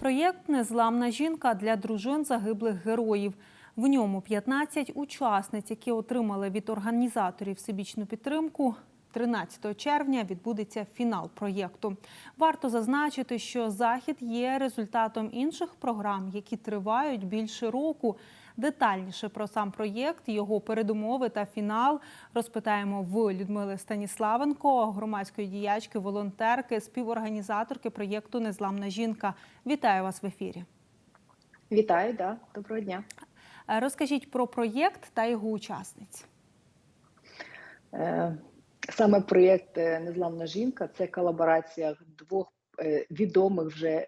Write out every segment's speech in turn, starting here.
Проєкт Незламна жінка для дружин загиблих героїв. В ньому 15 учасниць, які отримали від організаторів всебічну підтримку. 13 червня відбудеться фінал проєкту. Варто зазначити, що захід є результатом інших програм, які тривають більше року. Детальніше про сам проєкт, його передумови та фінал розпитаємо в Людмили Станіславенко, громадської діячки, волонтерки, співорганізаторки проєкту Незламна жінка. Вітаю вас в ефірі. Вітаю, да. Доброго дня. Е, Розкажіть про проєкт та його учасниць. Е, Саме проєкт е, Незламна жінка це колаборація двох відомих вже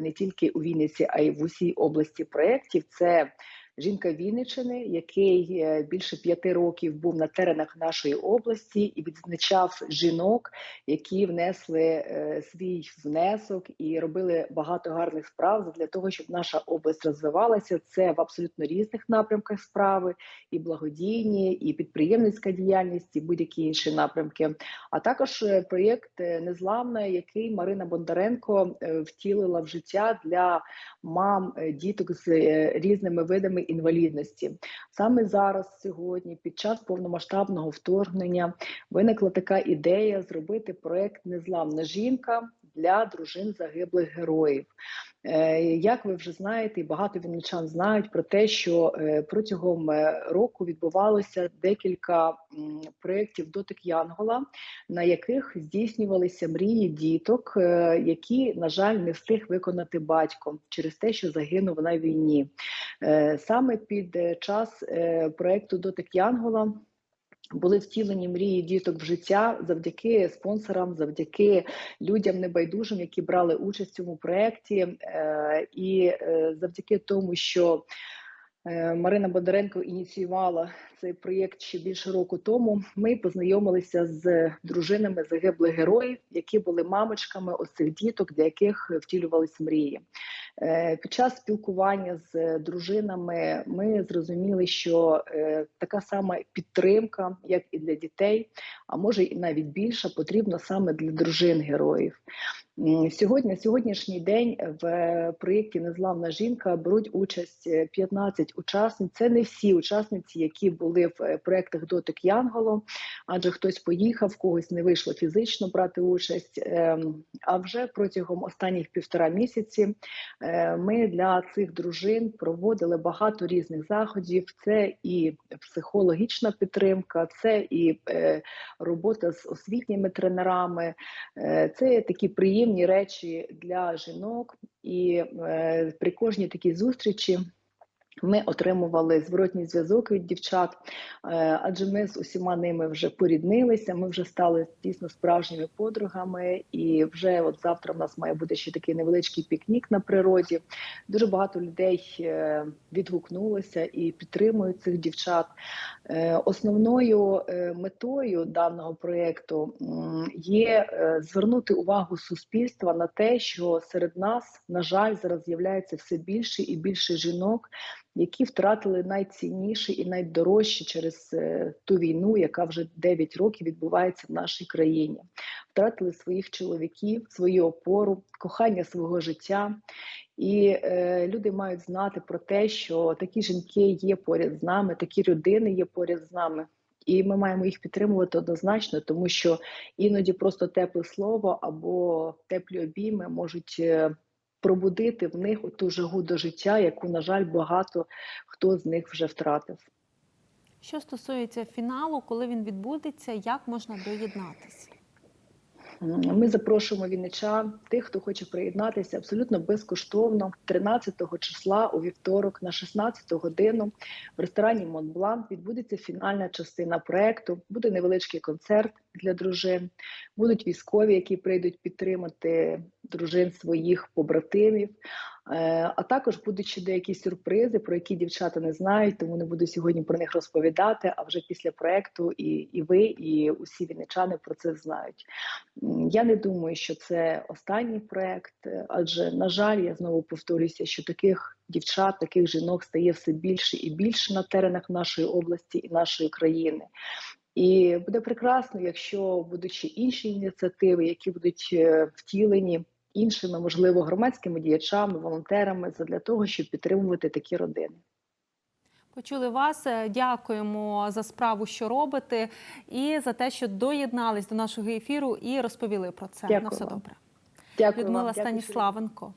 не тільки у Вінниці, а й в усій області проєктів. Це жінка Вінниччини, який е, більше п'яти років був на теренах нашої області і відзначав жінок, які внесли е, свій внесок і робили багато гарних справ для того, щоб наша область розвивалася. Це в абсолютно різних напрямках справи, і благодійні, і підприємницька діяльність, і будь-які інші напрямки. А також е, проєкт Незламна, який Марина Бондаренко втілила в життя для мам, діток з різними видами інвалідності. Саме зараз, сьогодні, під час повномасштабного вторгнення, виникла така ідея зробити проект Незламна жінка для дружин загиблих героїв. Е, Як ви вже знаєте, і багато вінничан знають про те, що е, протягом е, року відбувалося декілька проєктів дотик Янгола, на яких здійснювалися мрії діток, які, на жаль, не встиг виконати батько через те, що загинув на війні. Саме під час проєкту дотик Янгола. Були втілені мрії діток в життя завдяки спонсорам, завдяки людям небайдужим, які брали участь в цьому проєкті, е, і е, завдяки тому, що е, Марина Бондаренко ініціювала цей проєкт ще більше року тому. Ми познайомилися з дружинами загиблих героїв, які були мамочками ось цих діток, для яких втілювались мрії. Е, Під час спілкування з дружинами ми зрозуміли, що е, така сама підтримка, як і для дітей, а може і навіть більша, потрібна саме для дружин героїв. Сьогодні, сьогоднішній день в проєкті Незламна жінка беруть участь е, 15 учасниць. Це не всі учасниці, які були в е, проєктах Дотик Янголо, адже хтось поїхав, когось не вийшло фізично брати участь. Ем, А вже протягом останніх півтора місяці е, ми для цих дружин проводили багато різних заходів. Це і психологічна підтримка, це і е, робота з освітніми тренерами, е, це такі приємні речі для жінок. І е, при кожній такій зустрічі. Ми отримували зворотній зв'язок від дівчат, е, адже ми з усіма ними вже поріднилися. Ми вже стали дійсно справжніми подругами. І вже от завтра в нас має бути ще такий невеличкий пікнік на природі. Дуже багато людей е, відгукнулося і підтримують цих дівчат. Е, Основною метою даного проєкту є звернути увагу суспільства на те, що серед нас, на жаль, зараз з'являється все більше і більше жінок, які втратили найцінніше і найдорожче через е, ту війну, яка вже 9 років відбувається в нашій країні. Втратили своїх чоловіків, свою опору, кохання свого життя. І е, люди мають знати про те, що такі жінки є поряд з нами, такі родини є поряд з нами. І ми маємо їх підтримувати однозначно, тому що іноді просто тепле слово або теплі обійми можуть е, пробудити в них ту жагу до життя, яку, на жаль, багато хто з них вже втратив. Що стосується фіналу, коли він відбудеться, як можна доєднатися? Ми запрошуємо вінничан, тих, хто хоче приєднатися абсолютно безкоштовно 13 числа у вівторок на 16 годину в ресторані Монблан відбудеться фінальна частина проекту. Буде невеличкий концерт для дружин. Будуть військові, які прийдуть підтримати дружин своїх побратимів. Е, А також будуть ще деякі сюрпризи, про які дівчата не знають, тому не буду сьогодні про них розповідати. А вже після проекту і, і ви, і усі вінничани про це знають. Я не думаю, що це останній проект, е, адже на жаль, я знову повторюся, що таких дівчат, таких жінок стає все більше і більше на теренах нашої області і нашої країни. І буде прекрасно, якщо будуть ще інші ініціативи, які будуть е, втілені іншими, можливо, громадськими діячами, волонтерами для того, щоб підтримувати такі родини. Почули вас. Е, Дякуємо за справу, що робите, і за те, що доєднались до нашого ефіру і розповіли про це. Дякую На все вам. добре. Дякую Людмила вам. Станіславенко.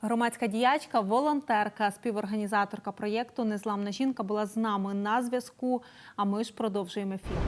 Громадська діячка, волонтерка, співорганізаторка проєкту Незламна жінка була з нами на зв'язку. А ми ж продовжуємо ефір.